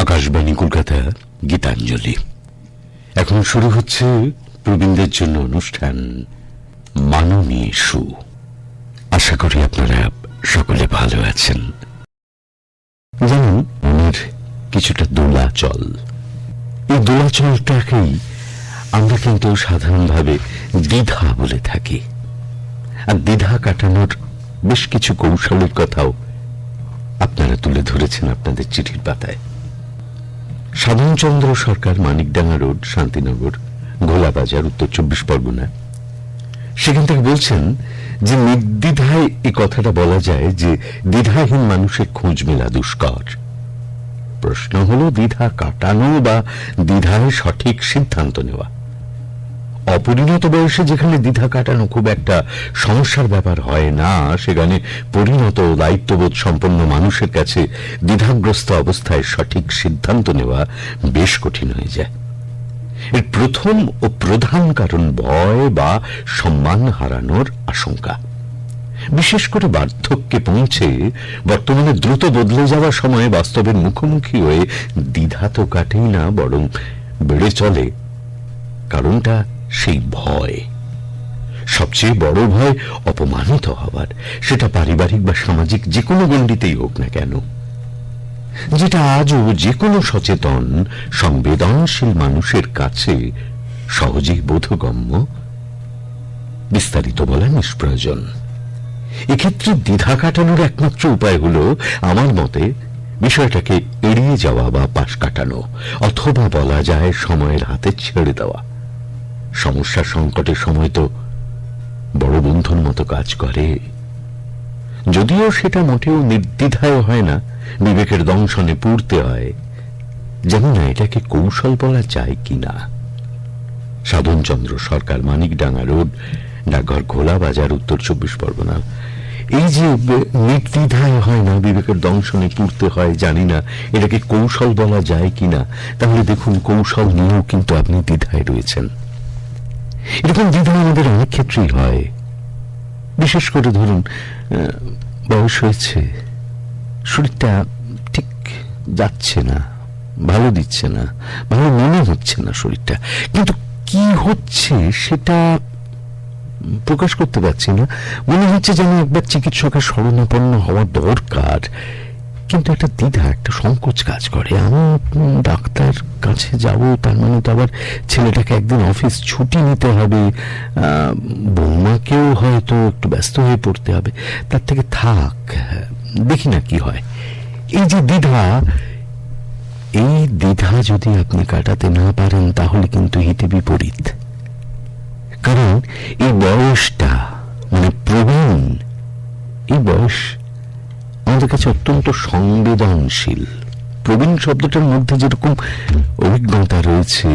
আকাশবাণী কলকাতা গীতাঞ্জলি। এখন শুরু হচ্ছে প্রবীণদের জন্য অনুষ্ঠান মাননীয় সু। আশা করি আপনারা সকলে ভালো আছেন। যেমন মনের কিছুটা দোলাচল। এই দোলাচলটাকেই আমরা কিন্তু সাধারণভাবে দ্বিধা বলে থাকি। আর দ্বিধা কাটানোর বেশ কিছু কৌশলের কথাও আপনারা তুলে ধরেছেন আপনাদের চিঠির পাতায়। সাধনচন্দ্র সরকার, মানিকডাঙ্গা রোড, শান্তিনগর গোলাবাজার উত্তর চব্বিশ পরগনা। সেখান থেকে বলছেন যে নির্দ্বিধায় এই কথাটা বলা যায় যে দ্বিধাহীন মানুষের খোঁজ মেলা দুষ্কর। প্রশ্ন হল, দ্বিধা কাটানো বা দ্বিধায় সঠিক সিদ্ধান্ত নেওয়া? অপরিণত বয়সে যেখানে দ্বিধা কাটানো খুব একটা সমস্যার ব্যাপার হয় না, সেখানে পরিণত ও দায়িত্ববোধ সম্পন্ন মানুষের কাছে দ্বিধাগ্রস্ত অবস্থায় সঠিক সিদ্ধান্ত নেওয়া বেশ কঠিন হয়ে যায়। এর প্রথম ও প্রধান কারণ ভয় বা সম্মান হারানোর আশঙ্কা। বিশেষ করে বার্ধক্যে পৌঁছে বর্তমানে দ্রুত বদলে যাওয়ার সময়ে বাস্তবের মুখোমুখি হয়ে দ্বিধা তো কাটেই না, বরং বেড়ে চলে। কারণটা সেই ভয়। সবচেয়ে বড় ভয় অপমানিত হবার সেটা পারিবারিক বা সামাজিক যে কোনো গণ্ডিতেই হোক না কেন। যেটা আজও যে কোনো সচেতন, সংবেদনশীল মানুষের কাছে সহজেই বোধগম্য, বিস্তারিত বলা নিষ্প্রয়োজন। এক্ষেত্রে দ্বিধা কাটানোর একমাত্র উপায় হলো আমার মতে বিষয়টাকে এড়িয়ে যাওয়া বা পাশ কাটানো, অথবা বলা যায় সময়ের হাতে ছেড়ে দেওয়া। সমস্যা সংকটের সময় তো বড় বন্ধুর মতো কাজ করে। যদিও সেটা মোটেও নির্দ্বিধায় হয় না, বিবেকের দংশনে পুড়তে হয়। যেমন না, এটাকে কৌশল বলা যায় কিনা? সাধনচন্দ্র সরকার, মানিকডাঙ্গা রোড, ডাকঘর খোলা বাজার, উত্তর চব্বিশ পরগনা। এই যে নির্দ্বিধায় হয় না, বিবেকের দংশনে পুড়তে হয়, জানি না এটাকে কৌশল বলা যায় কিনা। তাহলে দেখুন, কৌশল নিয়েও কিন্তু আপনি দ্বিধায় রয়েছেন। এরকম দ্বিধা আমাদের অনেক ক্ষেত্রেই হয়। বিশেষ করে ধরুন বয়স হয়েছে, শরীরটা ঠিক যাচ্ছে না, ভালো দিচ্ছে না, ভালো মনে হচ্ছে না শরীরটা। কিন্তু কি হচ্ছে সেটা প্রকাশ করতে পারছি না। মনে হচ্ছে যেন একবার চিকিৎসকের শরণাপন্ন হওয়া দরকার। কিন্তু একটা দ্বিধা, একটা সংকোচ কাজ করে। আমি ডাক্তার কাছে যাব, তার মানে তো আবার ছেলেটাকে একদিন অফিস ছুটি নিতে হবে। বৌমাকেও হয়তো একটু ব্যস্ত হয়ে পড়তে হবে। তার থেকে থাক, দেখি না কি হয়। এই যে দ্বিধা, এই দ্বিধা যদি আপনি কাটাতে না পারেন, তাহলে কিন্তু হিতে বিপরীত। কারণ, এই বয়সটা মানে প্রবীণ, এই বয়স আমাদের কাছে অত্যন্ত সংবেদনশীল। প্রবীণ শব্দটার মধ্যে যেরকম অভিজ্ঞতা রয়েছে,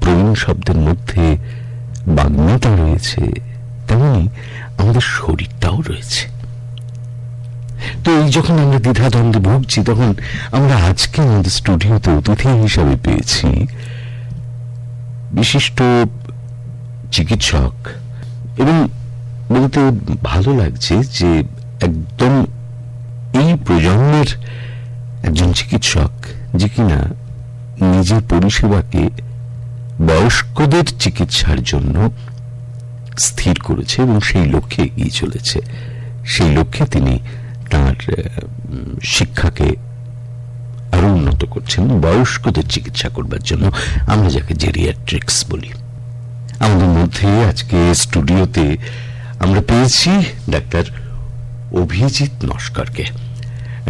প্রবীণ শব্দের মধ্যে বাগ্মিতা রয়েছে, তেমনি আমাদের শরীরটাও রয়েছে। তো এই যখন আমরা দ্বিধাদ্বন্দ্বে ভুগছি, তখন আমরা আজকে আমাদের স্টুডিওতে অতিথি হিসাবে পেয়েছি বিশিষ্ট চিকিৎসক। এবং বলতে ভালো লাগছে যে একদম এই প্রজন্মের একজন চিকিৎসক যে কিনা নিজের পরিষেবাকে বয়স্কদের চিকিৎসার জন্য স্থির করেছে এবং সেই লক্ষ্যে এগিয়ে চলেছে। সেই লক্ষ্যে তিনি তার শিক্ষাকে আরও উন্নত করছেন, বয়স্কদের চিকিৎসা করবার জন্য। আমরা যাকে জেরিয়াট্রিক্স বলি। আমাদের মধ্যে আজকে স্টুডিওতে আমরা পেয়েছি ডাক্তার অভিজিৎ নস্করকে।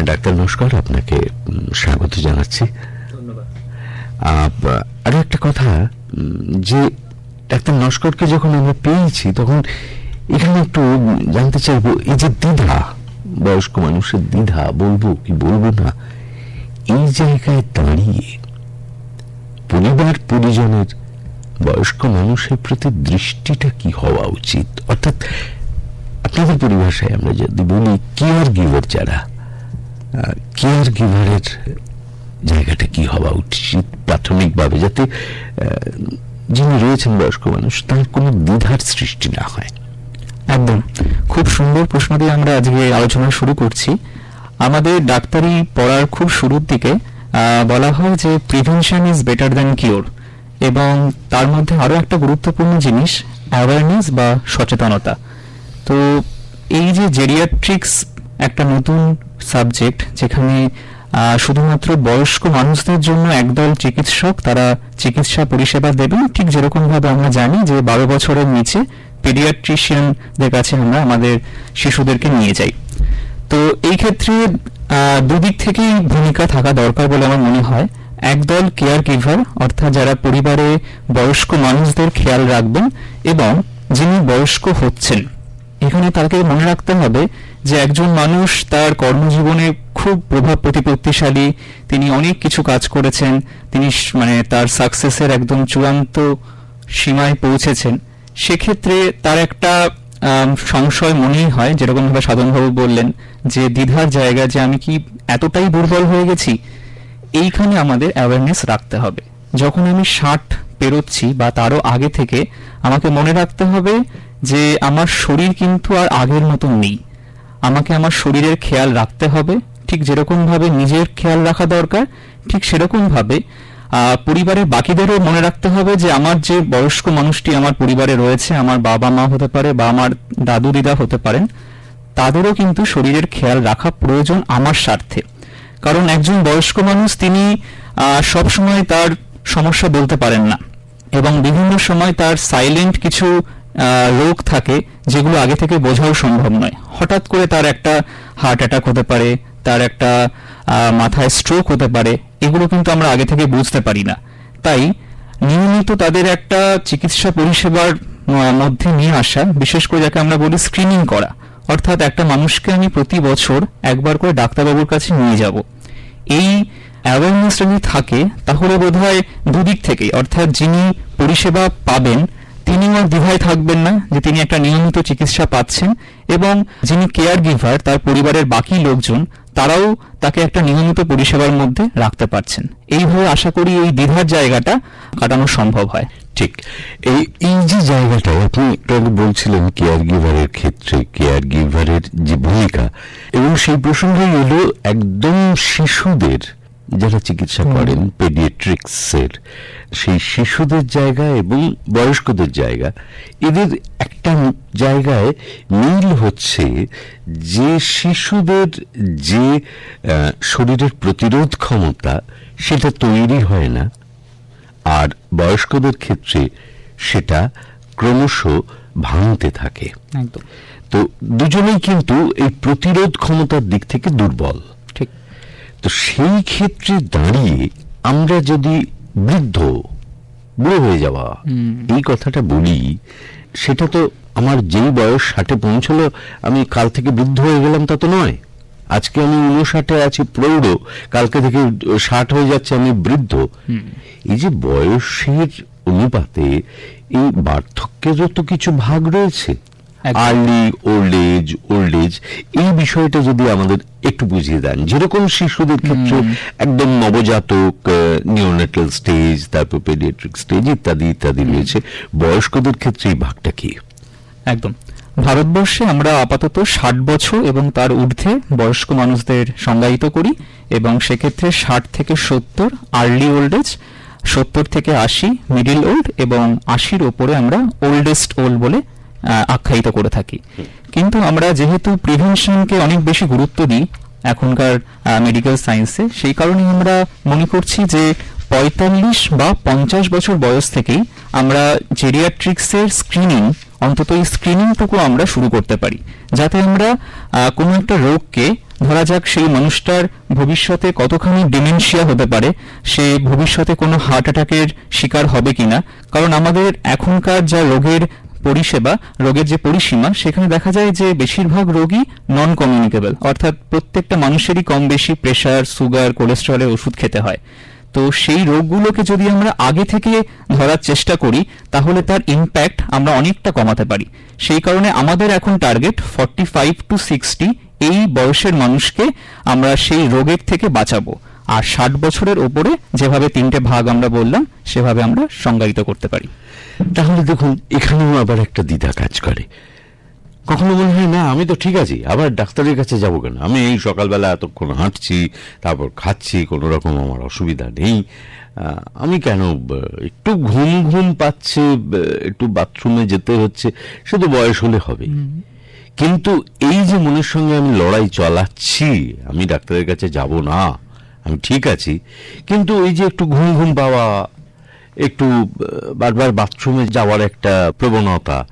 ডাক্তার নস্কর আপনাকে স্বাগত জানাচ্ছি। আরও একটা কথা যে ডাক্তার নস্করকে যখন আমরা পেয়েছি তখন এখানে একটু জানতে চাইব এই যে দ্বিধা বয়স্ক মানুষের দ্বিধা বলব কি বলব না এই জায়গায় দাঁড়িয়ে পরিবার পরিজনের বয়স্ক মানুষের প্রতি দৃষ্টিটা কি হওয়া উচিত? অর্থাৎ আপনাদের পরিভাষায় আমরা যদি বলি কেয়ার গিভার যারা কেয়ার গিভারের জায়গাটা কি হওয়া উচিত প্রাথমিকভাবে? যাতে যিনি রয়েছেন বয়স্ক মানুষ, তার কোনো দ্বিধার সৃষ্টি না হয়। একদম। খুব সুন্দর প্রশ্ন দিয়ে আমরা আজকে আলোচনা শুরু করছি। আমাদের ডাক্তারি পড়ার খুব শুরুর দিকে বলা হয় যে prevention is better than cure এবং তার মধ্যে আরও একটা গুরুত্বপূর্ণ জিনিস অ্যাওয়ারনেস বা সচেতনতা। তো এই যে জেরিয়াট্রিক্স একটা নতুন সাবজেক্ট যেখানে শুধুমাত্র বয়স্ক মানুষদের জন্য একদল চিকিৎসক তারা চিকিৎসা পরিষেবা দেবেন। ঠিক যেরকম ভাবে আমরা জানি যে বারো বছরের নিচে পেডিয়াট্রিশিয়ানদের কাছে আমরা আমাদের শিশুদেরকে নিয়ে যাই। তো এই ক্ষেত্রে দুদিক থেকেই ভূমিকা থাকা দরকার বলে আমার মনে হয়। একদল কেয়ার গিভার অর্থাৎ যারা পরিবারে বয়স্ক মানুষদের খেয়াল রাখবেন এবং যিনি বয়স্ক হচ্ছেন। এখানে তাকে মনে রাখতে হবে যে একজন মানুষ তার কর্মজীবনে খুব প্রভাব প্রতিপত্তিশালী, তিনি অনেক কিছু কাজ করেছেন, তিনি মানে তার সাকসেসের একদম চূড়ান্ত সীমায় পৌঁছেছেন। সেক্ষেত্রে তার একটা সংশয় মনেই হয় যেরকম ভাবে সাধনবাবু বললেন, যে দ্বিধার জায়গা যে আমি কি এতটাই দুর্বল হয়ে গেছি, এইখানে আমাদের অ্যাওয়ারনেস রাখতে হবে। যখন আমি ষাট পেরোচ্ছি বা তারও আগে থেকে, আমাকে মনে রাখতে হবে যে আমার শরীর কিন্তু আর আগের মতন নেই। আমাকে আমার শরীরের খেয়াল রাখতে হবে। ঠিক যেরকম ভাবে নিজের খেয়াল রাখা দরকার ঠিক সেরকম ভাবে আহ, পরিবারের বাকিদেরও মনে রাখতে হবে যে আমার যে বয়স্ক মানুষটি আমার পরিবারে রয়েছে আমার বাবা মা হতে পারে বা আমার দাদু দিদা হতে পারেন তাদেরও কিন্তু শরীরের খেয়াল রাখা প্রয়োজন আমার স্বার্থে। কারণ একজন বয়স্ক মানুষ তিনি সব সময় তার সমস্যা বলতে পারেন না। এবং বিভিন্ন সময় তার সাইলেন্ট কিছু রোগ থাকে যেগুলো আগে থেকে বোঝাও সম্ভব নয়। হঠাৎ করে তার একটা হার্ট অ্যাটাক হতে পারে, তার একটা মাথায় স্ট্রোক হতে পারে, এগুলো কিন্তু আমরা আগে থেকে বুঝতে পারি না। তাই নিয়মিত তাদের একটা চিকিৎসা পরিষেবার মধ্যে নিয়ে আসা, বিশেষ করে যাকে আমরা বলি স্ক্রিনিং করা। অর্থাৎ একটা মানুষকে আমি প্রতি বছর একবার করে ডাক্তারবাবুর কাছে নিয়ে যাব। এই অ্যাওয়ারনেস যদি থাকে, তাহলে বোধ হয় দুদিক থেকেই, অর্থাৎ যিনি পরিষেবা পাবেন তিনিও দ্বিধায় থাকবেন না, যে তিনি একটা নিয়মিত চিকিৎসা পাচ্ছেন, এবং যিনি কেয়ার গিভার, তার পরিবারের বাকি লোকজন, তারাও তাকে একটা নিয়মিত পরিষেবার মধ্যে রাখতে পারছেন। এইভাবে আশা করি এই দ্বিধার জায়গাটা কাটানো সম্ভব হয়। ঠিক। এই এই যে জায়গাটায় আপনি একটু বলছিলেন কেয়ার গিভারের ক্ষেত্রে কেয়ার গিভারের যে ভূমিকা, এবং সেই প্রসঙ্গে এলো একদম শিশুদের যারা চিকিৎসা করেন পেডিয়াট্রিক্সের সেই শিশুদের জায়গা এবং বয়স্কদের জায়গা এদের একটা জায়গায় মিল হচ্ছে যে শিশুদের যে শরীরের প্রতিরোধ ক্ষমতা সেটা তৈরি হয় না। আর বয়স্কদের ক্ষেত্রে সেটা ক্রমশ ভাঙতে থাকে। তো দুজনেই কিন্তু এই প্রতিরোধ ক্ষমতার দিক থেকে দুর্বল। তো সেই ক্ষেত্রে দাঁড়িয়ে আমরা যদি বৃদ্ধ বুড়ো হয়ে যাওয়া এই কথাটা বলি সেটা তো আমার যেই বয়স ষাটে পৌঁছলো আমি কাল থেকে বৃদ্ধ হয়ে গেলাম তা তো নয়। আজকে আমি উনষাটে আছি প্রৌঢ় কালকে থেকে ষাট হয়ে যাচ্ছে আমি বৃদ্ধ। এই যে বয়সের অনুপাতে এই বার্ধক্যেরও তো কিছু ভাগ রয়েছে। Early old age old age এই বিষয়টা যদি আমাদের একটু বুঝিয়ে দেন যেরকম শিশুদের ক্ষেত্রে একদম নবজাতক নিওনেটাল স্টেজ তারপর পেডিয়াট্রিক স্টেজ ইত্যাদি ইত্যাদি রয়েছে বয়স্কদের ক্ষেত্রে এই ভাগটা কি? একদম। ভারতবর্ষে আমরা আপাতত ষাট বছর এবং তার ঊর্ধ্বে বয়স্ক মানুষদের সংজ্ঞায়িত করি এবং সেক্ষেত্রে ষাট থেকে সত্তর আর্লি ওল্ড এজ সত্তর থেকে আশি মিডিল ওল্ড এবং আশির ওপরে আমরা ওল্ডেস্ট ওল্ড বলে আখ্যায়িত করে থাকি। কিন্তু আমরা যেহেতু প্রিভেনশনকে অনেক বেশি গুরুত্ব দিই এখনকার মেডিকেল সায়েন্সে সেই কারণে আমরা মনে করছি যে পঁয়তাল্লিশ বা পঞ্চাশ বছর বয়স থেকেই আমরা জেরিয়াট্রিক্সের স্ক্রিনিং অন্তত এই স্ক্রিনিংটুকু আমরা শুরু করতে পারি। যাতে আমরা কোনো একটা রোগকে, ধরা যাক সেই মানুষটার ভবিষ্যতে কতখানি ডিমেনশিয়া হতে পারে, সে ভবিষ্যতে কোনো হার্ট অ্যাটাকের শিকার হবে কিনা, কারণ আমাদের এখনকার যা রোগের পরিষেবা, রোগের যে পরিসীমা, সেখানে দেখা যায় যে বেশিরভাগ রোগী নন কমিউনিকেবল অর্থাৎ প্রত্যেকটা মানুষেরই কম বেশি প্রেশার সুগার কোলেস্টেরলের ওষুধ খেতে হয়। তো সেই রোগগুলোকে যদি আমরা আগে থেকে ধরার চেষ্টা করি, তাহলে তার ইম্প্যাক্ট আমরা অনেকটা কমাতে পারি। সেই কারণে আমাদের এখন target forty five to sixty এই বয়সের মানুষকে আমরা সেই রোগের থেকে বাঁচাবো। আর ষাট বছরের ওপরে যেভাবে তিনটে ভাগ আমরা বললাম সেভাবে আমরা সংজ্ঞায়িত করতে পারি। তাহলে দেখুন এখানেও আবার একটা দ্বিধা কাজ করে। কখনো মনে হয় না আমি তো ঠিক আছি আবার ডাক্তারের কাছে যাব কেন? আমি এই সকালবেলা এতক্ষণ হাঁটছি তারপর খাচ্ছি কোনো রকম আমার অসুবিধা নেই। আমি কেন একটু ঘুম ঘুম পাচ্ছে একটু বাথরুমে যেতে হচ্ছে সে তো বয়স হলে হবে। কিন্তু এই যে মনের সঙ্গে আমি লড়াই চালাচ্ছি আমি ডাক্তারের কাছে যাব না ঠিক আছি। কিন্তু ওই যে একটু ঘুম ঘুম পাওয়া একটু বারবার বাথরুমে যাওয়ার একটা প্রবণতা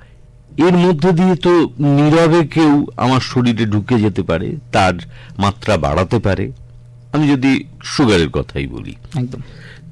এর মধ্যে দিয়ে তো নীরবে কেউ আমার শরীরে ঢুকে যেতে পারে তার মাত্রা বাড়াতে পারে। আমি যদি সুগারের কথাই বলি। একদম।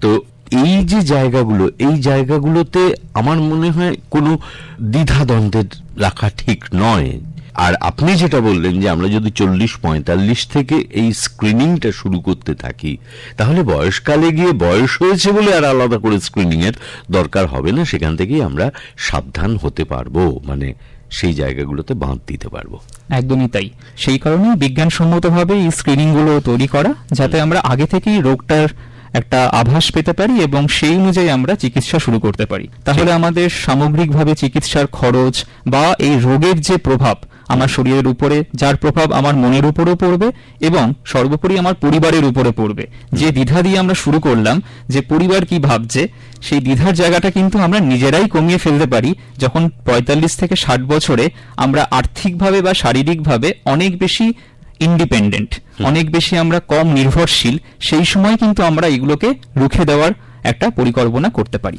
তো এই যে জায়গাগুলো এই জায়গাগুলোতে আমার মনে হয় কোনো দ্বিধাদ্বন্দ্বের রাখা ঠিক নয়। আর আপনি যেটা বললেন যে আমরা যদি চল্লিশ পঁয়তাল্লিশ থেকে এই স্ক্রিনিংটা শুরু করতে থাকি তাহলে বয়সকালে গিয়ে বয়স হয়েছে বলে আর আলাদা করে স্ক্রিনিং এর দরকার হবে না সেখান থেকেই আমরা সাবধান হতে পারব মানে সেই জায়গাগুলোতে বাঁধ দিতে পারব। একদমই তাই। সেই কারণেই বিজ্ঞানসম্মতভাবে এই স্ক্রিনিংগুলো তৈরি করা যাতে আমরা আগে থেকেই রোগটার একটা আভাস পেতে পারি এবং সেই অনুযায়ী আমরা চিকিৎসা শুরু করতে পারি। তাহলে আমাদের সামগ্রিকভাবে চিকিৎসার খরচ বা এই রোগের যে প্রভাব আমার শরীরের উপরে যার প্রভাব আমার মনের উপরেও পড়বে এবং সর্বোপরি আমার পরিবারের উপরে পড়বে। যে দ্বিধা দিয়ে আমরা শুরু করলাম যে পরিবার কি ভাবছে সেই দ্বিধার জায়গাটা কিন্তু আমরা নিজেরাই কমিয়ে ফেলতে পারি যখন পঁয়তাল্লিশ থেকে ষাট বছরে আমরা আর্থিকভাবে বা শারীরিকভাবে অনেক বেশি ইন্ডিপেন্ডেন্ট অনেক বেশি আমরা কম নির্ভরশীল সেই সময় কিন্তু আমরা এগুলোকে রুখে দেওয়ার একটা পরিকল্পনা করতে পারি।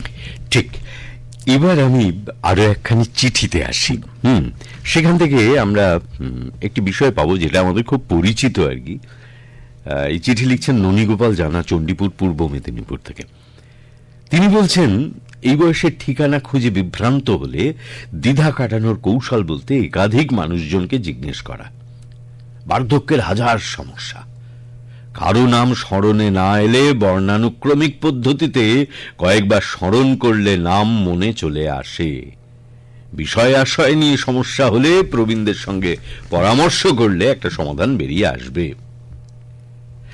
ঠিক। এবার আমি আরও একখানি চিঠিতে আসি। হুম, সেখান থেকে আমরা একটি বিষয় পাবো যেটা আমাদের খুব পরিচিত আর কি। এই চিঠি লিখছেন ননীগোপাল জানা, চণ্ডীপুর, পূর্ব মেদিনীপুর থেকে। তিনি বলছেন, এই বয়সের ঠিকানা খুঁজে বিভ্রান্ত হলে দ্বিধা কাটানোর কৌশল বলতে একাধিক মানুষজনকে জিজ্ঞেস করা। বার্ধক্যের হাজার সমস্যা। কারও নাম স্মরণে না এলে বর্ণানুক্রমিক পদ্ধতিতে কয়েকবার স্মরণ করলে নাম মনে চলে আসে। বিষয় আশয় নিয়ে সমস্যা হলে প্রবীণদের সঙ্গে পরামর্শ করলে একটা সমাধান বেরিয়ে আসবে।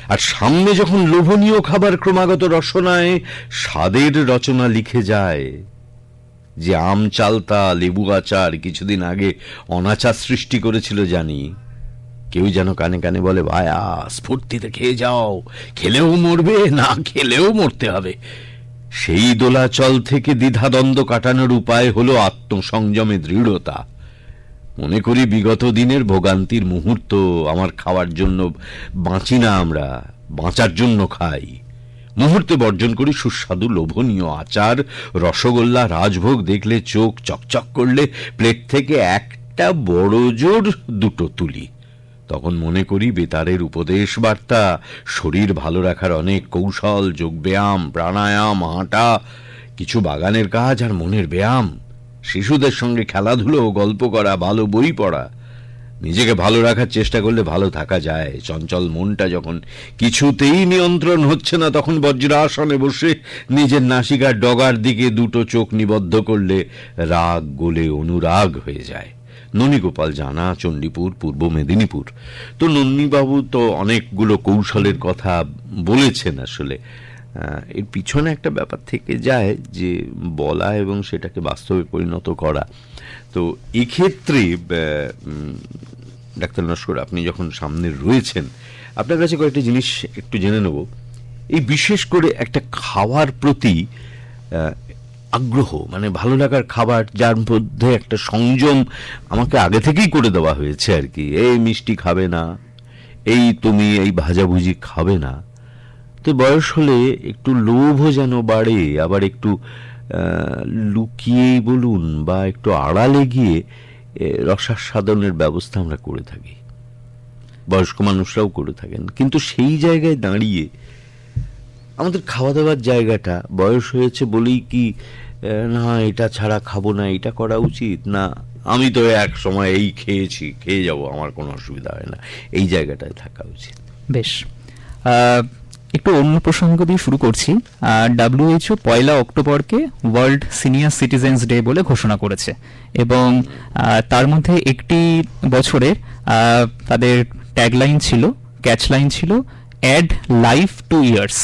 আর সামনে যখন লোভনীয় খাবার ক্রমাগত রসনায় স্বাদের রচনা লিখে যায়, যে আম চালতা লেবু আচার কিছুদিন আগে অনাচার সৃষ্টি করেছিল জানি কেউ যেন কানে কানে বলে, ভায়া, স্ফূর্তিতে খেয়ে যাও। খেলেও মরবে, না খেলেও মরতে হবে। সেই দোলাচল থেকে দ্বিধাদ্বন্দ্ব কাটানোর উপায় হল আত্মসংযমে দৃঢ়তা। মনে করি বিগত দিনের ভোগান্তির মুহূর্ত আমার খাওয়ার জন্য বাঁচি না আমরা, বাঁচার জন্য খাই। মুহূর্তে বর্জন করি সুস্বাদু, লোভনীয় আচার, রসগোল্লা, রাজভোগ, দেখলে চোখ চকচক করলে, প্লেট থেকে একটা বড় জোর দুটো তুলি। তখন মনে করি বেতারের উপদেশ বার্তা শরীর ভালো রাখার অনেক কৌশল যোগব্যায়াম প্রাণায়াম, হাঁটা, কিছু বাগানের কাজ আর মনের ব্যায়াম, শিশুদের সঙ্গে খেলাধুলো, গল্প করা, ভালো বই পড়া। নিজেকে ভালো রাখার চেষ্টা করলে ভালো থাকা যায়। চঞ্চল মনটা যখন কিছুতেই নিয়ন্ত্রণ হচ্ছে না, তখন বজ্রাসনে বসে নিজের নাসিকার ডগার দিকে দুটো চোখ নিবদ্ধ করলে রাগ গোলে অনুরাগ হয়ে যায়। ননীগোপাল জানা, চণ্ডীপুর, পূর্ব মেদিনীপুর। তো নন্দীবাবু তো অনেকগুলো কৌশলের কথা বলেছেন আসলে। এর পিছনে একটা ব্যাপার থেকে যায় যে বলা এবং সেটাকে বাস্তবে পরিণত করা। তো এক্ষেত্রে ডাক্তার নস্কর, আপনি যখন সামনে রয়েছেন, আপনার কাছে কয়েকটা জিনিস একটু জেনে নেব। এই বিশেষ করে একটা খাওয়ার প্রতি আগ্রহ মানে ভালো লাগার খাবার, যার মধ্যে একটা সংযম আমাকে আগে থেকেই করে দেওয়া হয়েছে আর কি। এই মিষ্টি খাবে না, এই তুমি এই ভাজাভুজি খাবে না। তো বয়স হলে একটু লোভও যেন বাড়ে, আবার একটু লুকিয়েই বলুন বা একটু আড়ালে গিয়ে রসাস্বাদনের ব্যবস্থা আমরা করে থাকি। বয়স্ক মানুষরাও করে থাকেন। কিন্তু সেই জায়গায় দাঁড়িয়ে আমাদের খাওয়া দাওয়ার জায়গাটা বয়স হয়েছে বলেই কি না, এটা ছাড়া খাব না, এটা করা উচিত? না, আমি তো এক সময় এই খেয়েছি, খেয়ে যাব, আমার কোনো অসুবিধা হয় না। এই জায়গাটায় থাকা উচিত। বেশ। একটু অন্য প্রসঙ্গ দিয়ে শুরু করছি। ডাব্লিউএইচও পয়লা অক্টোবরকে ওয়ার্ল্ড সিনিয়র সিটিজেন্স ডে বলে ঘোষণা করেছে এবং তার মধ্যে একটি বছরের তাদের ট্যাগলাইন ছিল ক্যাচ লাইন ছিল অ্যাড লাইফ টু ইয়ার্স।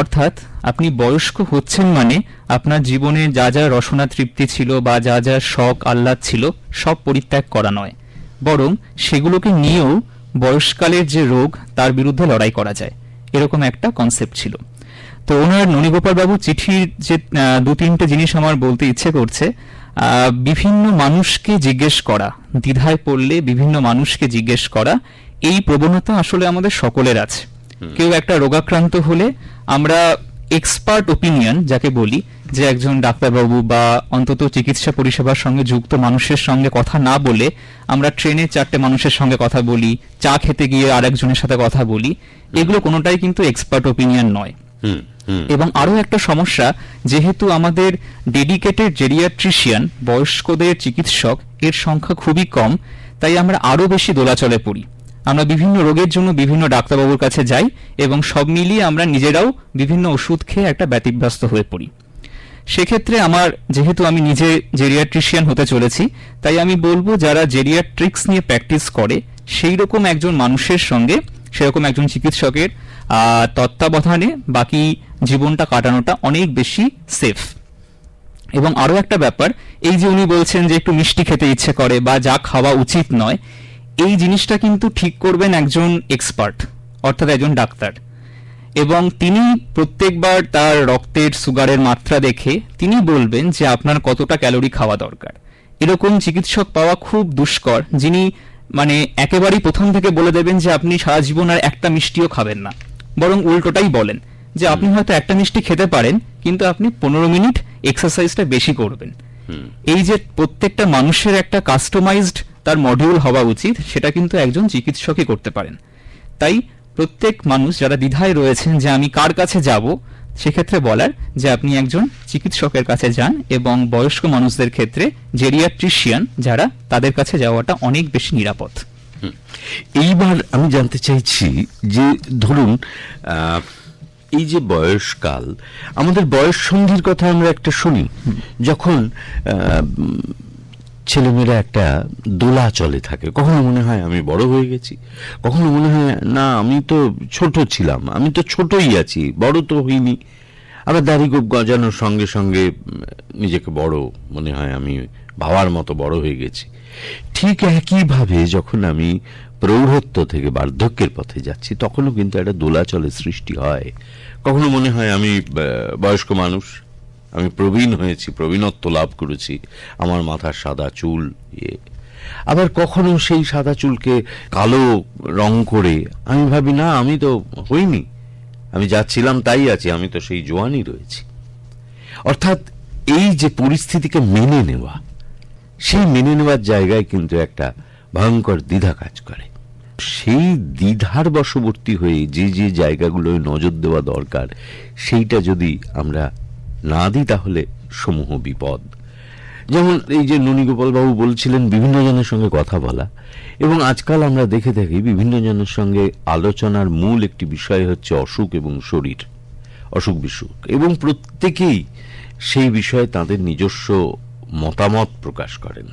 অর্থাৎ আপনি বয়স্ক হচ্ছেন মানে আপনার জীবনে যা যা রসনা তৃপ্তি ছিল বা যা যা শখ আহ্লাদ ছিল, সব পরিত্যাগ করা নয়। বরং সেগুলোকে নিয়েও বয়সকালের যে রোগ, তার বিরুদ্ধে লড়াই করা যায়। এরকম একটা কনসেপ্ট ছিল। তো ওনার ননীগোপাল বাবু চিঠির যে দু তিনটে জিনিস আমার বলতে ইচ্ছে করছে বিভিন্ন মানুষকে জিজ্ঞেস করা, দ্বিধায় পড়লে বিভিন্ন মানুষকে জিজ্ঞেস করা, এই প্রবণতা আসলে আমাদের সকলের আছে। কেউ একটা রোগাক্রান্ত হলে আমরা এক্সপার্ট ওপিনিয়ন যাকে বলি যে একজন ডাক্তারবাবু বা অন্তত চিকিৎসা পরিষেবার সঙ্গে যুক্ত মানুষের সঙ্গে কথা না বলে আমরা ট্রেনে চারটে মানুষের সঙ্গে কথা বলি চা খেতে গিয়ে আরেকজনের সাথে কথা বলি এগুলো কোনোটাই কিন্তু এক্সপার্ট ওপিনিয়ন নয়। এবং আরও একটা সমস্যা যেহেতু আমাদের ডেডিকেটেড জেরিয়াট্রিশিয়ান বয়স্কদের চিকিৎসক এর সংখ্যা খুবই কম তাই আমরা আরও বেশি দোলাচলে পড়ি। আমরা বিভিন্ন রোগের জন্য বিভিন্ন ডাক্তারবাবুর কাছে যাই এবং সব মিলিয়ে আমরা নিজেরাও বিভিন্ন ওষুধ খেয়ে একটা ব্যতিব্যস্ত হয়ে পড়ি। সেক্ষেত্রে আমার, যেহেতু আমি নিজে জেরিয়াট্রিশিয়ান হতে চলেছি, তাই আমি বলব যারা জেরিয়াট্রিক্স নিয়ে প্র্যাকটিস করে সেই রকম একজন মানুষের সঙ্গে, সেরকম একজন চিকিৎসকের তত্ত্বাবধানে বাকি জীবনটা কাটানোটা অনেক বেশি সেফ এবং আরও একটা ব্যাপার, এই যে উনি বলছেন যে একটু মিষ্টি খেতে ইচ্ছে করে বা যা খাওয়া উচিত নয় এই জিনিসটা কিন্তু ঠিক করবেন একজন এক্সপার্ট অর্থাৎ একজন ডাক্তার। এবং তিনি প্রত্যেকবার তার রক্তের সুগারের মাত্রা দেখে তিনি বলবেন যে আপনার কতটা ক্যালোরি খাওয়া দরকার। এরকম চিকিৎসক পাওয়া খুব দুষ্কর যিনি মানে একেবারেই প্রথম থেকে বলে দেবেন যে আপনি সারা জীবন আর একটা মিষ্টিও খাবেন না। বরং উল্টোটাই বলেন যে আপনি হয়তো একটা মিষ্টি খেতে পারেন কিন্তু আপনি পনেরো মিনিট এক্সারসাইজটা বেশি করবেন। এই যে প্রত্যেকটা মানুষের একটা কাস্টমাইজড তার মডিউল হওয়া উচিত সেটা কিন্তু একজন চিকিৎসকই করতে পারেন। তাই প্রত্যেক মানুষ যারা দ্বিধায় রয়েছেন যে আমি কার কাছে যাব সেক্ষেত্রে বলার যে আপনি একজন চিকিৎসকের কাছে যান এবং বয়স্ক মানুষদের ক্ষেত্রে জেরিয়াট্রিশিয়ান যারা তাদের কাছে যাওয়াটা অনেক বেশি নিরাপদ। এইবার আমি জানতে চাইছি যে ধরুন এই যে বয়সকাল আমাদের বয়স সন্ধির কথা আমরা একটা শুনি যখন ছেলেমেয়েরা একটা দোলা চলে থাকে। কখনো মনে হয় আমি বড় হয়ে গেছি, কখনো মনে হয় না, আমি তো ছোট ছিলাম, আমি তো ছোটই আছি, বড় তো হইনি। আবার দাড়ি গোপ গজানোর সঙ্গে সঙ্গে নিজেকে বড় মনে হয় আমি ভাবার মতো বড় হয়ে গেছি। ঠিক একইভাবে যখন আমি প্রৌঢ়ত্ব থেকে বার্ধক্যের পথে যাচ্ছি, তখনও কিন্তু একটা দোলাচলের সৃষ্টি হয়। কখনো মনে হয় আমি বয়স্ক মানুষ আমি প্রবীণ হয়েছি, প্রবীণত্ব লাভ করেছি। আমার মাথার সাদা চুল ইয়ে। আবার কখনো সেই সাদা চুলকে কালো রং করে আমি ভাবি, না, আমি তো হইনি। আমি যাচ্ছিলাম তাই আছি, আমি তো সেই জোয়ানই রয়েছি। অর্থাৎ এই যে পরিস্থিতিকে মেনে নেওয়া, সেই মেনে নেওয়ার জায়গায় কিন্তু একটা ভয়ঙ্কর দ্বিধা কাজ করে। সেই দ্বিধার বশবর্তী হয়ে যে যে জায়গাগুলোয় নজর দেওয়া দরকার, সেইটা যদি আমরা না দিই তাহলে সমূহ বিপদ। যেমন এই যে ননীগোপাল বাবু বলছিলেন, বিভিন্ন জনের সঙ্গে কথা বলা এবং আজকাল আমরা দেখে থাকি বিভিন্ন জনের সঙ্গে আলোচনার মূল একটি বিষয় হচ্ছে অসুখ এবং শরীর, অসুখ বিসুখ এবং প্রত্যেকেই সেই বিষয়ে তাদের নিজস্ব মতামত প্রকাশ করেন।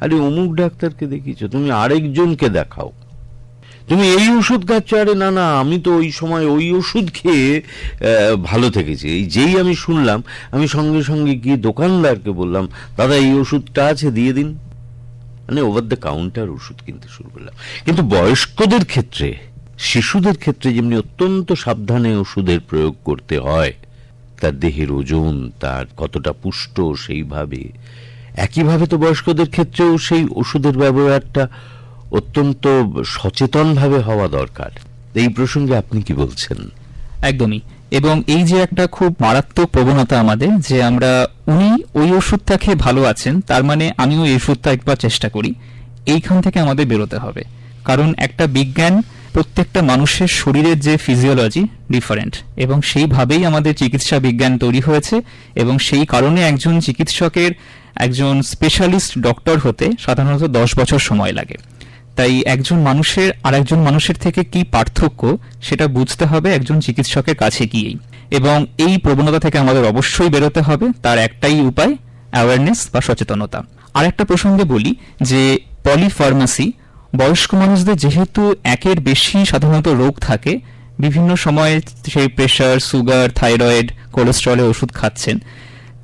আরে অমুক ডাক্তারকে দেখিয়েছো, তুমি আরেকজনকে দেখাও। তুমি এই ওষুধ খাচ্ছ? আরে না না, আমি তো ওই সময় ওই ওষুধ খেয়ে ভালো থেকেছি। এই যেই আমি শুনলাম, আমি সঙ্গে সঙ্গে গিয়ে দোকানদারকে বললাম, দাদা, এই ওষুধটা আছে, দিয়ে দিন। মানে ওভার দ্য কাউন্টার ওষুধ কিনতে শুরু করলাম। কিন্তু বয়স্কদের ক্ষেত্রে, শিশুদের ক্ষেত্রে যেমনি অত্যন্ত সাবধানে ওষুধের প্রয়োগ করতে হয়, তার দেহের ওজন, তার কতটা পুষ্ট, সেইভাবে। একইভাবে তো বয়স্কদের ক্ষেত্রেও সেই ওষুধের ব্যবহারটা অত্যন্ত সচেতনভাবে হওয়া দরকার। এই প্রসঙ্গে আপনি কি বলছেন? একদমই। এবং এই যে একটা খুব মারাত্মক প্রবণতা আমাদের, যে আমরা, উনি ওই ওষুধটা খেয়ে ভালো আছেন, তার মানে আমিও এই ওষুধটা একবার চেষ্টা করি, এইখান থেকে আমাদের বেরোতে হবে। কারণ একটা বিজ্ঞান প্রত্যেকটা মানুষের শরীরের যে ফিজিওলজি ডিফারেন্ট এবং সেইভাবেই আমাদের চিকিৎসা বিজ্ঞান তৈরি হয়েছে, এবং সেই কারণে একজন চিকিৎসকের, একজন স্পেশালিস্ট ডক্টর হতে সাধারণত দশ বছর সময় লাগে। তাই একজন মানুষের আর একজন মানুষের থেকে কি পার্থক্য সেটা বুঝতে হবে একজন চিকিৎসকের কাছে গিয়েই। এবং এই প্রবণতা থেকে আমাদের অবশ্যই বেরোতে হবে, তার একটাই উপায় অ্যাওয়ারনেস বা সচেতনতা। আর একটা প্রসঙ্গে বলি যে পলিফার্মাসি বয়স্ক মানুষদের যেহেতু একের বেশি সাধারণত রোগ থাকে, বিভিন্ন সময়ে সেই প্রেশার সুগার থাইরয়েড কোলেস্ট্রলের ওষুধ খাচ্ছেন।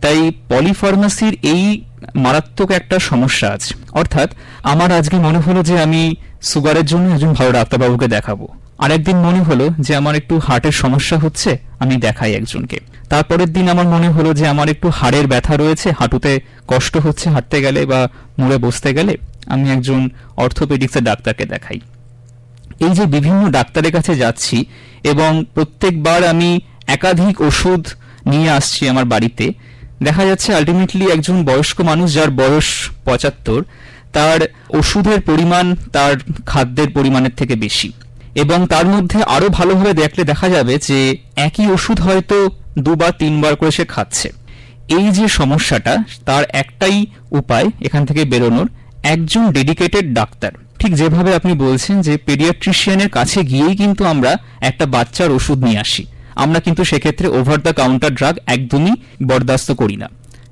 তাই পলিফার্মাসির এই মারাত্মক একটা সমস্যা আছে। অর্থাৎ আমার আজকে মনে হলো যে আমি সুগারের জন্য একজন ভালো ডাক্তারবাবুকে দেখাবো। আরেকদিন মনে হলো যে আমার একটু হার্টের সমস্যা হচ্ছে, আমি দেখাই একজনকে। তারপরের দিন আমার মনে হলো যে আমার একটু হাড়ের ব্যথা রয়েছে, হাঁটুতে কষ্ট হচ্ছে, হাঁটতে গেলে বা মুড়ে বসতে গেলে আমি একজন অর্থোপেডিক্সের ডাক্তারকে দেখাই। এই যে বিভিন্ন ডাক্তারের কাছে যাচ্ছি এবং প্রত্যেকবার আমি একাধিক ওষুধ নিয়ে আসছি আমার বাড়িতে দেখা যাচ্ছে আলটিমেটলি একজন বয়স্ক মানুষ যার বয়স পঁচাত্তর, তার ওষুধের পরিমাণ তার খাদ্যের পরিমাণের থেকে বেশি। এবং তার মধ্যে আরও ভালোভাবে দেখলে দেখা যাবে যে একই ওষুধ হয়তো দুবার, তিনবার করে সে খাচ্ছে। এই যে সমস্যাটা, তার একটাই উপায় এখান থেকে বেরোনোর, একজন ডেডিকেটেড ডাক্তার। ঠিক যেভাবে আপনি বলছেন যে পেডিয়াট্রিশিয়ানের কাছে গিয়েই কিন্তু আমরা একটা বাচ্চার ওষুধ নিয়ে আসি। আমরা কিন্তু সেক্ষেত্রে ওভার দ্য কাউন্টার ড্রাগ একদমই বরদাস্ত করি না।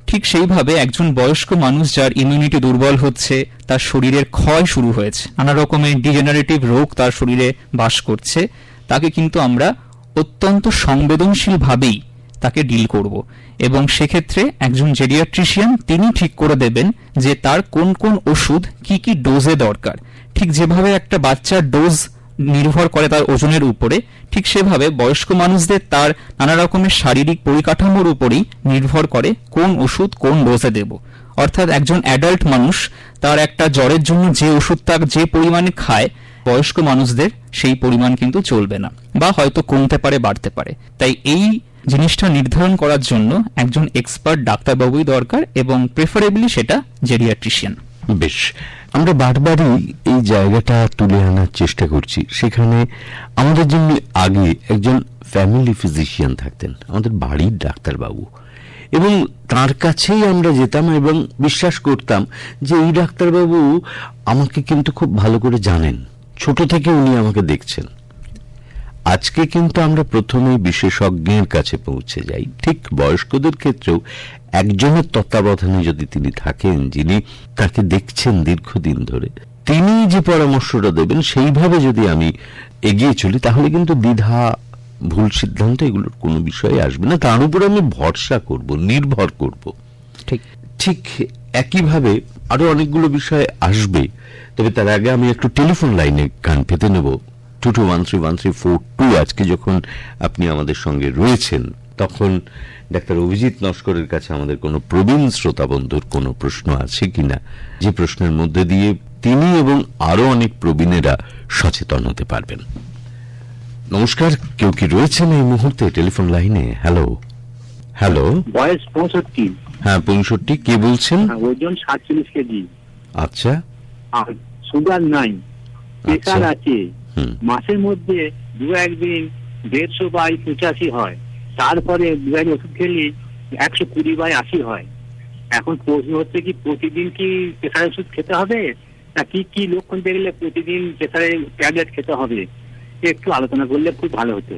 ঠিক সেইভাবে একজন বয়স্ক মানুষ যার ইমিউনিটি দুর্বল হচ্ছে, তার শরীরের ক্ষয় শুরু হয়েছে, নানা রকমের ডিজেনারেটিভ রোগ তার শরীরে বাস করছে, তাকে কিন্তু আমরা অত্যন্ত সংবেদনশীলভাবেই তাকে ডিল করব। এবং সেক্ষেত্রে একজন জেডিয়াট্রিশিয়ান তিনি ঠিক করে দেবেন যে তার কোন কোন ওষুধ, কি কি ডোজে দরকার। ঠিক যেভাবে একটা বাচ্চার ডোজ নির্ভর করে তার ওজনের উপরে, ঠিক সেভাবে বয়স্ক মানুষদের তার নানা রকমের শারীরিক পরিকাঠামোর উপরেই নির্ভর করে কোন ওষুধ কোন ডোজে দেব। অর্থাৎ একজন অ্যাডাল্ট মানুষ তার একটা জ্বরের জন্য যে ওষুধ তার যে পরিমাণে খায়, বয়স্ক মানুষদের সেই পরিমাণ কিন্তু চলবে না বা হয়তো কমতে পারে, বাড়তে পারে। তাই এই জিনিসটা নির্ধারণ করার জন্য একজন এক্সপার্ট ডাক্তারবাবুই দরকার এবং প্রেফারেবলি সেটা জেরিয়াট্রিশিয়ান বেশ। আমরা বারবারই এই জায়গাটা তুলে আনার চেষ্টা করছি। সেখানে আমাদের জন্য আগে একজন ফ্যামিলি ফিজিশিয়ান থাকতেন, আমাদের বাড়ির ডাক্তারবাবু। এবং তার কাছেই আমরা যেতাম এবং বিশ্বাস করতাম যে এই ডাক্তারবাবু আমাকে কিন্তু খুব ভালো করে জানেন। ছোট থেকে উনি আমাকে দেখছেন। আজকে কিন্তু আমরা প্রথমেই বিশেষজ্ঞের কাছে পৌঁছে যাই। ঠিক বয়স্কদের ক্ষেত্রেও একজনের তত্ত্বাবধানে যদি তিনি থাকেন যিনি তাকে দেখছেন দীর্ঘদিন ধরে তিনি যে পরামর্শটা দেবেন সেইভাবে যদি আমি এগিয়ে চলি তাহলে কিন্তু দ্বিধা ভুল সিদ্ধান্ত এগুলোর কোনো বিষয়ে আসবে না। তার উপর আমি ভরসা করব নির্ভর করব। ঠিক। ঠিক একইভাবে আরও অনেকগুলো বিষয় আসবে তবে তার আগে আমি একটু টেলিফোন লাইনে কান পেতে নেব। Two two one three one three four two আজকে যখন আপনি আমাদের সঙ্গে রয়েছেন তখন ডাক্তার অভিজিৎ নস্করের কাছে আমাদের কোনো প্রবীণ শ্রোতা বন্ধুর কোনো প্রশ্ন আছে কিনা? যে প্রশ্নের মধ্যে দিয়ে তিনি এবং আরও অনেক প্রবীণেরা সচেতন হতে পারবেন। নমস্কার কেউ কি রয়েছেন এই মুহূর্তে? টেলিফোন লাইনে হ্যালো। হ্যালো। বয়স পঁয়ষট্টি। হ্যাঁ পঁয়ষট্টি কে বলছেন? ওজন সাতচল্লিশ কেজি। আচ্ছা। আর সুগার নাই প্রেশার। আছে। মাসের মধ্যে দু একদিন দেড়শো বাই পঁচাশি হয়। তারপরে দু এক ওষুধ খেলে একশো কুড়ি বাই আশি হয়। এখন প্রশ্ন হচ্ছে কি প্রতিদিন কি প্রেশারের ওষুধ খেতে হবে? না কি কি লক্ষণ দেখলে প্রতিদিন প্রেশারের ট্যাবলেট খেতে হবে? একটু আলোচনা করলে খুব ভালো হতো।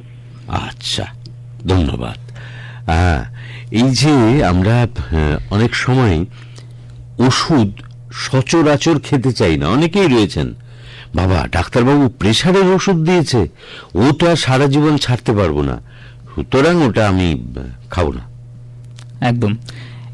আচ্ছা ধন্যবাদ। হ্যাঁ এই যে আমরা হ্যাঁ, অনেক সময় ওষুধ সচরাচর খেতে চাই না অনেকেই রয়েছেন। বাবা, ডাক্তারবাবু প্রেশারের ওষুধ দিয়েছে। ও তো সারা জীবন ছাড়তে পারব না। সুতরাং ওটা আমি খাব না। একদম।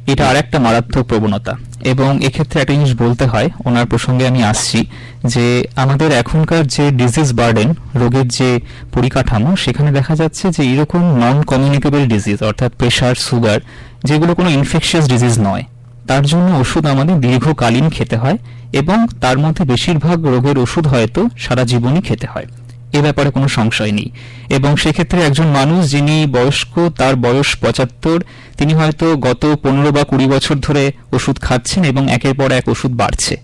এটা আর একটা মারাত্মক প্রবণতা। এবং এক্ষেত্রে একটা জিনিস বলতে হয়, ওনার প্রসঙ্গে আমি আসছি, যে আমাদের এখনকার যে ডিজিজ বার্ডেন রোগের যে পরিকাঠামো, সেখানে দেখা যাচ্ছে যে এরকম নন কমিউনিকেবল ডিজিজ অর্থাৎ প্রেশার সুগার যেগুলো কোনো ইনফেকশিয়াস ডিজিজ নয় তার জন্য ওষুধ আমাদের দীর্ঘকালীন খেতে হয় এবং তার মধ্যে বেশিরভাগ রোগের ওষুধ হয়তো সারা জীবনই খেতে হয়। এ ব্যাপারে কোনো সংশয় নেই। এবং সেক্ষেত্রে একজন মানুষ যিনি বয়স্ক, তার বয়স পঁচাত্তর, তিনি হয়তো গত পনেরো বা কুড়ি বছর ধরে ওষুধ খাচ্ছেন এবং একের পর এক ওষুধ বাড়ছে।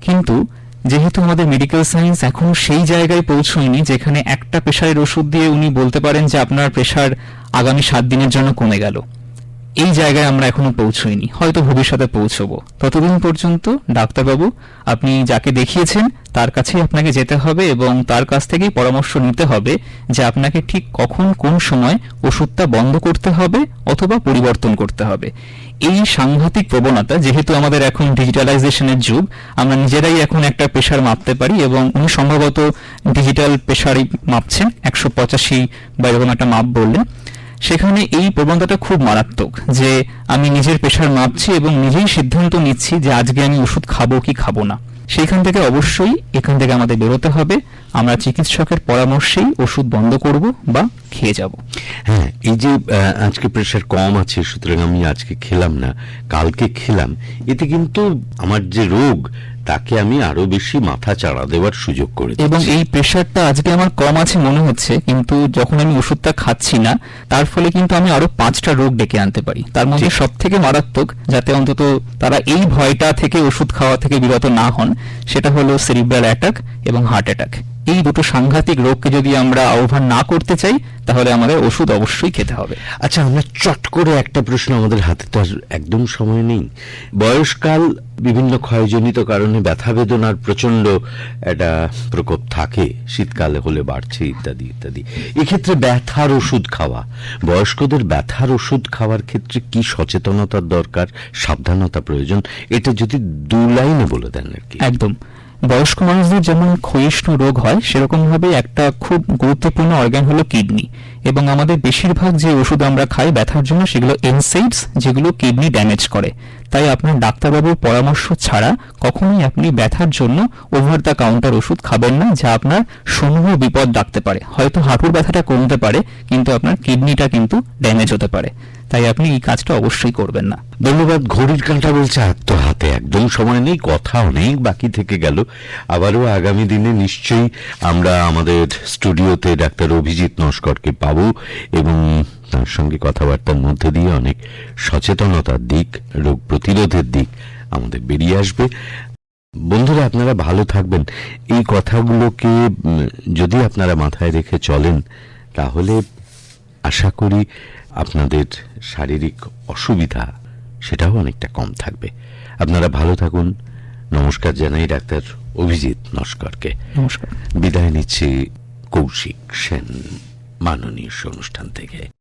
কিন্তু যেহেতু আমাদের মেডিকেল সায়েন্স এখনও সেই জায়গায় পৌঁছয়নি যেখানে একটা প্রেশারের ওষুধ দিয়ে উনি বলতে পারেন যে আপনার প্রেশার আগামী সাত দিনের জন্য কমে গেল। এই জায়গায় আমরা এখনও পৌঁছইনি, হয়তো ভবিষ্যতে পৌঁছবো। ততদিন পর্যন্ত ডাক্তারবাবু, আপনি যাকে দেখিয়েছেন, তার কাছেই আপনাকে যেতে হবে এবং তার কাছ থেকেই পরামর্শ নিতে হবে যে আপনাকে ঠিক কখন কোন সময় ওষুধটা বন্ধ করতে হবে অথবা পরিবর্তন করতে হবে। এই সাংঘাতিক প্রবণতা, যেহেতু আমাদের এখন ডিজিটালাইজেশনের যুগ, আমরা নিজেরাই এখন একটা প্রেশার মাপতে পারি এবং উনি সম্ভবত ডিজিটাল প্রেশারই মাপছেন, একশো পঁচাশি বা এরকম একটা মাপ বললেন। সেখানে এই প্রবণতাটা খুব মারাত্মক যে আমি নিজের প্রেশার মাপছি এবং নিজেই সিদ্ধান্ত নিচ্ছি যে আজকে আমি ওষুধ খাব কি খাব না। সেইখান থেকে অবশ্যই এখান থেকে আমাদের বেরোতে হবে। আমরা চিকিৎসকের পরামর্শেই ওষুধ বন্ধ করব বা খেয়ে যাব। হ্যাঁ এই যে আজকে প্রেশার কম আছে, সুতরাং আমি আজকে খেলাম না, কালকে খেলাম, এতে কিন্তু আমার যে রোগ তাকে আমি আরও বেশি মাথা চাড়া দেওয়ার সুযোগ করে এবং এই প্রেশারটা আজকে আমার কম আছে মনে হচ্ছে কিন্তু যখন আমি ওষুধটা খাচ্ছি না তার ফলে কিন্তু আমি আরও পাঁচটা রোগ ডেকে আনতে পারি। তার মধ্যে সব থেকে মারাত্মক যাতে অন্তত তারা এই ভয়টা থেকে ওষুধ খাওয়া থেকে বিরত না হন সেটা হলো সেরিব্রাল অ্যাটাক এবং হার্ট অ্যাটাক এই দুটো সাংঘাতিক রোগকে যদি আমরা আহ্বান না করতে চাই তাহলে আমাদের ওষুধ অবশ্যই খেতে হবে। আচ্ছা আমরা চট করে একটা প্রশ্ন আমাদের হাতে তো একদম সময় নেই। বয়সকাল বিভিন্ন ক্ষয়জনিত কারণে ব্যথা বেদনার প্রচণ্ড একটা প্রকোপ থাকে। শীতকালে হলে বাড়ছে ইত্যাদি ইত্যাদি। এক্ষেত্রে ব্যথার ওষুধ খাওয়া। বয়স্কদের ব্যথার ওষুধ খাওয়ার ক্ষেত্রে কি সচেতনতার দরকার? সাবধানতা প্রয়োজন? এটা যদি দু লাইনে বলে দেন আর কি। একদম। বয়স্ক মানুষদের যেমন ক্ষয়িষ্ণু রোগ হয় সেরকম ভাবে একটা খুব গুরুত্বপূর্ণ অর্গান হলো কিডনি এবং আমাদের বেশিরভাগ যে ওষুধ আমরা খাই ব্যথার জন্য সেগুলো এনসাইডস, যেগুলো কিডনি ড্যামেজ করে। তাই আপনার ডাক্তারবাবুর পরামর্শ ছাড়া কখনোই আপনি ব্যথার জন্য ওভার দ্য কাউন্টার ওষুধ খাবেন না, যা আপনার সমূহ বিপদ ডাকতে পারে। হয়তো হাঁটুর ব্যথাটা কমতে পারে, কিন্তু আপনার কিডনিটা কিন্তু ড্যামেজ হতে পারে। তাই আপনি এই কাজটা অবশ্যই করবেন না। ধন্যবাদ, ঘড়ির কাঁটা বলছে। আর তো হাতে একদম সময় নেই, কথা অনেক বাকি থেকে গেল। আবারও আগামী দিনে নিশ্চয়ই আমরা আমাদের স্টুডিওতে ডাক্তার অভিজিৎ নস্করকে পাবো। এবং তার সঙ্গে কথাবার্তার মধ্যে দিয়ে অনেক সচেতনতার দিক রোগ প্রতিরোধের দিক আমাদের বেরিয়ে আসবে। বন্ধুরা আপনারা ভালো থাকবেন। এই কথাগুলোকে যদি আপনারা মাথায় রেখে চলেন তাহলে আশা করি আপনাদের শারীরিক অসুবিধা সেটাও অনেকটা কম থাকবে। আপনারা ভালো থাকুন। নমস্কার জানাই ডাক্তার অভিজিৎ নস্করকে। নমস্কার। বিদায় নিচ্ছি কৌশিক সেন। মাননীয় অনুষ্ঠান থেকে।